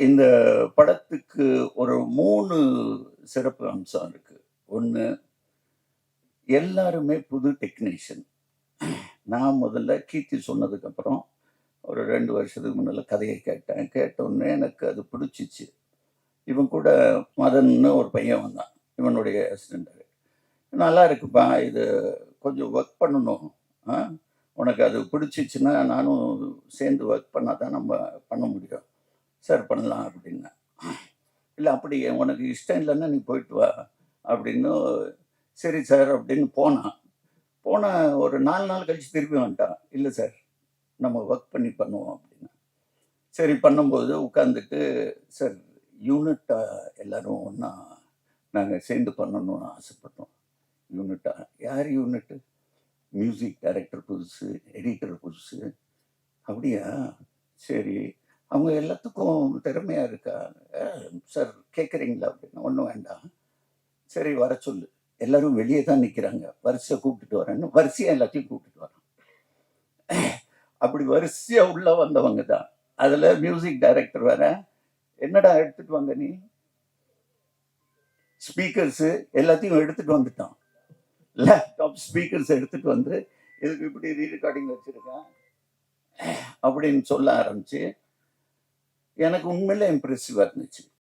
இந்த படத்துக்கு ஒரு மூணு சிறப்பு அம்சம் இருக்குது ஒன்று எல்லாருமே புது டெக்னீஷியன் நான் முதல்ல கீர்த்தி சொன்னதுக்கப்புறம் ஒரு ரெண்டு வருஷத்துக்கு முன்னால் கதையை கேட்டேன். கேட்டோடனே எனக்கு அது பிடிச்சிச்சு. இவன் கூட மதன்னு ஒரு பையன் வந்தான். இவனுடைய அசிஸ்டண்ட் நல்லா இருக்குப்பா இது கொஞ்சம் ஒர்க் பண்ணணும். உனக்கு அது பிடிச்சிச்சுன்னா நானும் சேர்ந்து ஒர்க் பண்ணால் தான் நம்ம பண்ண முடியும். சார் பண்ணலாம் அப்படின்னேன் இல்லை அப்படி உனக்கு இஷ்டம் இல்லைன்னா நீ போயிட்டு வா அப்படின்னு சரி சார் அப்படின்னு போனான் போன ஒரு நாலு நாள் கழித்து திருப்பி வந்துட்டான். இல்லை சார் நம்ம ஒர்க் பண்ணி பண்ணுவோம் அப்படின்னு. சரி பண்ணும்போது உட்காந்துட்டு சார் யூனிட்டாக எல்லாரும் ஒன்றா நாங்கள் சேர்ந்து பண்ணணும்னு ஆசைப்பட்டோம். யூனிட்டாக யார் யூனிட்டு மியூசிக் டைரக்டர் புதுசு எடிட்டர் புதுசு. அப்படியா? சரி அவங்க எல்லாத்துக்கும் திறமையாக இருக்கா? சார் கேட்குறீங்களா அப்படின்னு. ஒன்றும் வேண்டாம். சரி வர சொல்லு. எல்லாரும் வெளியே தான் நிற்கிறாங்க வரிசையை கூப்பிட்டுட்டு வரேன்னு. வரிசையாக எல்லாத்தையும் கூப்பிட்டுட்டு வரேன். அப்படி வரிசையாக உள்ளே வந்தவங்க தான். அதில் மியூசிக் டைரக்டர் வேற. என்னடா எடுத்துட்டு வந்த நீ? ஸ்பீக்கர்ஸு எல்லாத்தையும் எடுத்துகிட்டு வந்துட்டான். லேப்டாப் ஸ்பீக்கர்ஸ் எடுத்துகிட்டு வந்து இதுக்கு இப்படி ரீ ரெக்கார்டிங் வச்சிருக்கேன். அப்படின்னு சொல்ல ஆரம்பிச்சு எனக்கு உண்மையில இம்ப்ரெசிவாக இருந்துச்சு.